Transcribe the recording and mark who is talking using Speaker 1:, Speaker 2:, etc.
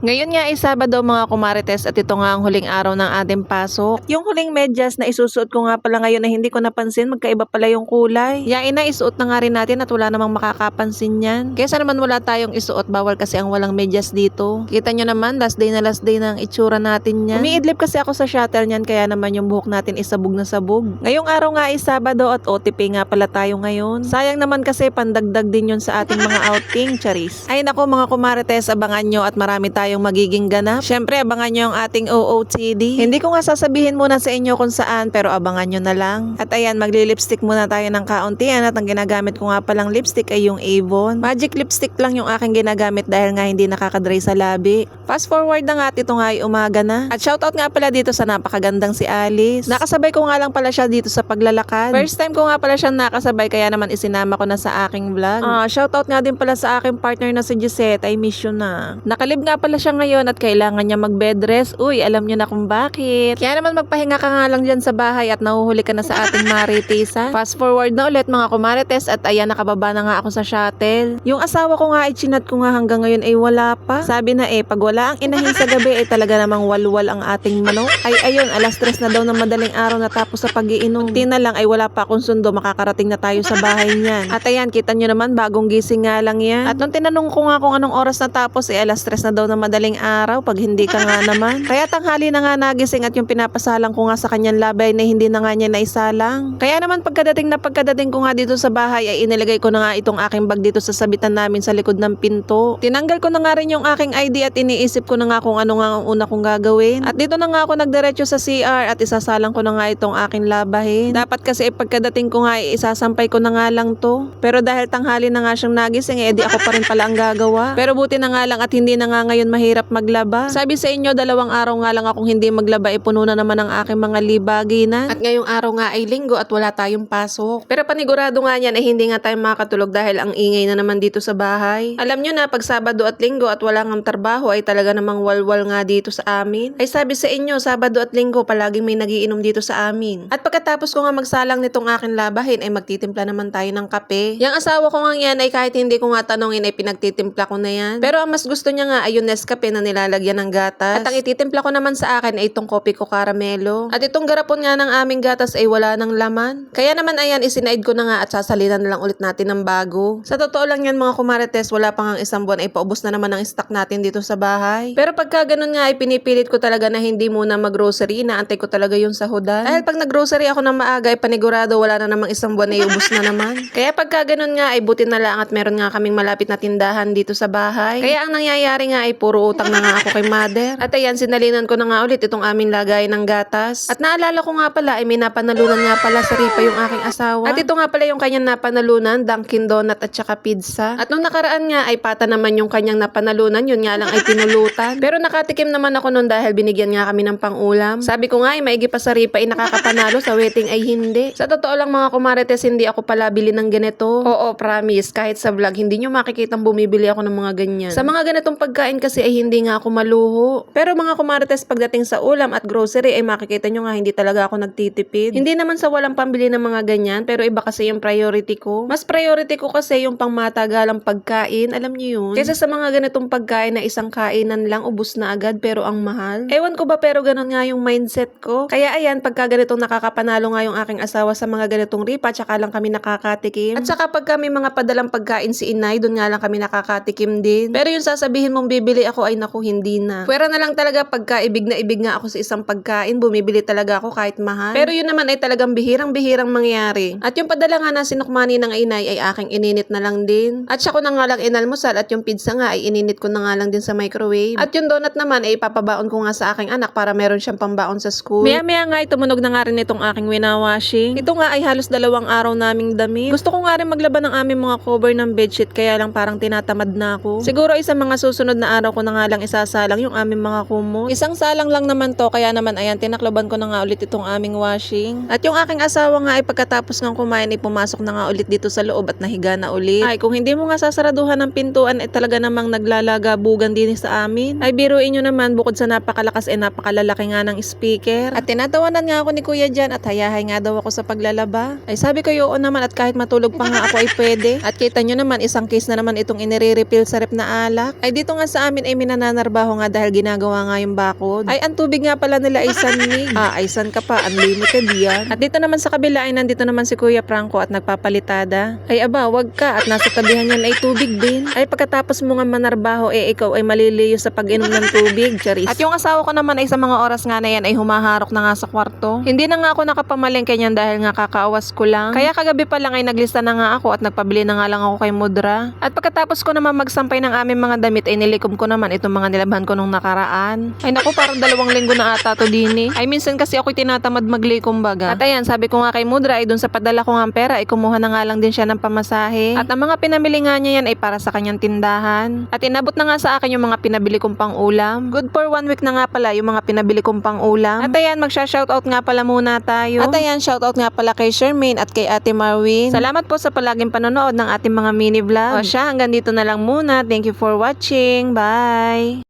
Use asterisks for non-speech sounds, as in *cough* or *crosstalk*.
Speaker 1: Ngayon nga ay Sabado mga kumarites at ito nga ang huling araw ng ating pasok. Yung huling medyas na isusuot ko nga pala ngayon na hindi ko napansin, magkaiba pala yung kulay. Yain na isuot na nga rin natin at wala namang makakapansin yan. Kesa naman wala tayong isuot, bawal kasi ang walang medyas dito. Kita nyo naman, last day na last day ng itsura natin yan. Umiidlip kasi ako sa shuttle niyan kaya naman yung buhok natin isabog na sabog. Ngayong araw nga ay Sabado at OTP nga pala tayo ngayon. Sayang naman kasi pandagdag din yun sa ating mga outing, charis. Ay nako mga kumarites, abangan nyo at marami tayong magiging ganap. Syempre, abangan nyo ang ating OOTD. Hindi ko nga sasabihin muna sa inyo kung saan, pero abangan nyo na lang. At ayan, magli-lipstick muna tayo ng kauntian at ang ginagamit ko nga palang lipstick ay yung Avon. Magic lipstick lang yung aking ginagamit dahil nga hindi nakakadry sa labi. Fast forward na nga at ito nga ay umaga na. At shoutout nga pala dito sa napakagandang si Alice. Nakasabay ko nga lang pala siya dito sa paglalakad. First time ko nga pala siya nakasabay kaya naman isinama ko na sa aking vlog. Ah, shoutout nga din pala sa aking partner na si Gisette. I miss you na. Nakalib nga pala siya ngayon at kailangan niya mag-bed rest. Uy, alam niyo na kung bakit. Kaya naman magpahinga ka nga lang dyan sa bahay at nahuhuli ka na sa ating maritisan. *laughs* Fast forward na ulit mga kumarites at ayan nakababa na nga ako sa shuttle. Yung asawa ko nga ay chinat ko nga hanggang ngayon ay wala pa. Sabi na eh, pag wala ang inahin sa gabi ay talaga namang walwal ang ating manok. Ay ayun, alas tres na daw ng madaling araw natapos sa pagiinom. Kunti na lang ay wala pa akong sundo, makakarating na tayo sa bahay niyan. At ayan, kita nyo naman, bagong gising nga lang yan. At nung tinanong ko nga kung anong oras natapos, eh alas tres na daw ng madaling araw pag hindi ka nga naman. Kaya tanghali na nga nagising at yung pinapasalang ko nga sa kanyang labay na hindi na nga niya naisalang. Kaya naman pagkadating na pagkadating ko nga dito sa bahay ay inilagay ko na nga itong aking bag dito sa sabitan namin sa likod ng pinto. Tinanggal ko na nga rin yung aking ID at iniisip ko na nga kung ano nga ang una kong gagawin. At dito na nga ako nagdiretso sa CR at isasalang ko na nga itong aking labahin. Dapat kasi eh, pagkadating ko nga ay isasampay ko na nga lang to. Pero dahil tanghali na nga siyang nagising eh di ako pa rin pala ang gagawa. Pero buti na nga lang at hindi na nga ngayon mahirap maglaba. Sabi sa inyo dalawang araw nga lang akong hindi maglaba eh puno na naman ang aking mga libaginan. At ngayong araw nga ay linggo at wala tayong pasok. Pero panigurado nga yan ay hindi nga tayo makatulog dahil ang ingay na naman dito sa bahay. Alam nyo na pag Sabado at Linggo at wala ng trabaho ay talaga namang walwal nga dito sa amin. Ay sabi sa inyo Sabado at Linggo palaging may nagiinom dito sa amin. At pagkatapos ko nga magsalang nitong aking labahin ay magtitimpla naman tayo ng kape. Yung asawa ko nga yan ay kahit hindi ko nga tanongin ay pinagtitimpla ko na yan. Pero ang mas gusto niya nga ay yung Nescafe na nilalagyan ng gatas. At ang ititimpla ko naman sa akin ay itong kopi ko caramelo. At itong garapon nga ng aming gatas ay wala ng laman. Kaya naman ayan isinaid ko na nga at sasalinan na lang ulit natin ng bago. Sa totoo lang yan mga kumarites wala pa nga isang buwan ay paubos na naman ang stock natin dito sa bahay. Pero pagka ganun nga ay pinipilit ko talaga na hindi muna mag-grocery inaantay ko talaga yung sahudan. Dahil pag nag-grocery ako ng maaga ay panigurado wala na namang isang buwan ay ubos na naman. *laughs* Kaya pagka ganun nga ay buti na lang at meron nga kaming malapit na tindahan dito sa bahay. Kaya ang nangyayari nga ay puro utang na nga ako kay mother. At ayan sinalinan ko na nga ulit itong aming lagay ng gatas. At naalala ko nga pala ay may napanalunan nga pala sa ripa yung aking asawa. At ito nga pala yung kanyang napanalunan, Dunkin Donut at saka pizza. At nung nakaraan nga ay pata naman yung kanyang napanalunan, yun nga lang ay pinulutan. Pero nakatikim naman ako nun dahil binigyan nga kami ng pangulam. Sabi ko nga ay maigi pa sa ripa ay nakakapanalo, sa wedding ay hindi. Sa totoo lang mga kumarites, hindi ako pala bili ng ganito. Oo, promise, kahit sa vlog, hindi nyo makikitang bumibili ako ng mga ganyan. Sa mga ganitong pagkain kasi ay hindi nga ako maluho. Pero mga kumarites, pagdating sa ulam at grocery ay makikita nyo nga hindi talaga ako nagtitipid. Hindi naman sa walang pambili ng mga ganyan, pero iba kasi yung priority ko. Mas priority ko kasi yung pangmatagalang pagkain, alam niyo yun. Kesa sa mga ganitong pagkain na isang kainan lang, ubus na agad pero ang mahal. Ewan ko ba pero ganun nga yung mindset ko. Kaya ayan, pagka ganitong nakakapanalo nga yung aking asawa sa mga ganitong ripa, tsaka lang kami nakakatikim. At saka pag kami mga padalang pagkain si inay, doon nga lang kami nakakatikim din. Pero yung sasabihin mong bibili ako ay naku, hindi na. Pwera na lang talaga pagka ibig na ibig nga ako sa isang pagkain, bumibili talaga ako kahit mahal. Pero yun naman ay talagang bihirang-bihirang mangyari. At yung padala nga na sinukmani ng inay ay aking ininit na lang din. At siya ko na nga lang inalmusal at yung pizza nga ay ininit ko na nga lang din sa microwave. At yung donut naman ay ipapabaon ko nga sa aking anak para meron siyang pambaon sa school. Maya-maya nga ay tumunog na nga rin itong aking winawashing. Ito nga ay halos dalawang araw naming damit. Gusto ko nga rin maglaba ng aming mga cover ng bedsheet kaya lang parang tinatamad na ako. Siguro ay sa mga susunod na araw ko ko na nga lang isasalang yung aming mga kumot. Isang salang lang naman to, kaya naman ayan, tinakloban ko na nga ulit itong aming washing. At yung aking asawa nga ay pagkatapos ng kumain ay pumasok na nga ulit dito sa loob at nahiga na ulit. Ay, kung hindi mo nga sasaraduhan ng pintuan ay talaga namang naglalagabugan din sa amin. Ay, biruin nyo naman, bukod sa napakalakas ay napakalalaki nga ng speaker. At tinatawanan nga ako ni Kuya dyan at hayahay nga daw ako sa paglalaba. Ay, sabi ko oo naman at kahit matulog pa nga ako ay pwede. *laughs* At kita nyo naman, isang case na naman itong inire-refill sa rep na alak. Ay, dito nga sa amin ay minananarbaho nga dahil ginagawa nga yung bakod. Ay, ang tubig nga pala nila ay sanmig. *laughs* ah, ay san ka pa, unlimited yan. At dito naman sa kabila ay nandito naman si Kuya Franco at nagpapalitada. Ay, aba, wag ka at nasa tabihan yan ay tubig din. Ay, pagkatapos mo nga manarbaho, eh ikaw ay maliliyo sa pag-inom ng tubig, charis. At yung asawa ko naman ay sa mga oras nga na yan ay humaharok na nga sa kwarto. Hindi na nga ako nakapamalengke niyan dahil nga kakaawas ko lang. Kaya kagabi pa lang ay naglista na nga ako at nagpabili na nga lang ako kay Mudra. At pagkatapos ko naman magsampay ng aming mga damit ay nilikom ko naman itong mga nilabhan ko nung nakaraan. Ay naku, parang dalawang linggo na ata to din eh. Ay minsan kasi ako'y tinatamad maglikom baga. At ayan, sabi ko nga kay Mudra ay dun sa padala ko nga ang pera ay kumuha na nga lang din siya ng pamasahe. At ang mga pinamili nga niya yan ay para sa kanyang tindahan. At inabot na nga sa akin yung mga pinabili kong pang ulam. Good for one week na nga pala yung mga pinabili kong pang ulam. At ayan, magsha-shoutout nga pala muna tayo. At ayan, shoutout nga pala kay Shermaine at kay Ate Marwin. Salamat po sa palaging panonood ng ating mga mini vlog. O siya, hanggang dito na lang muna. Thank you for watching. Bye!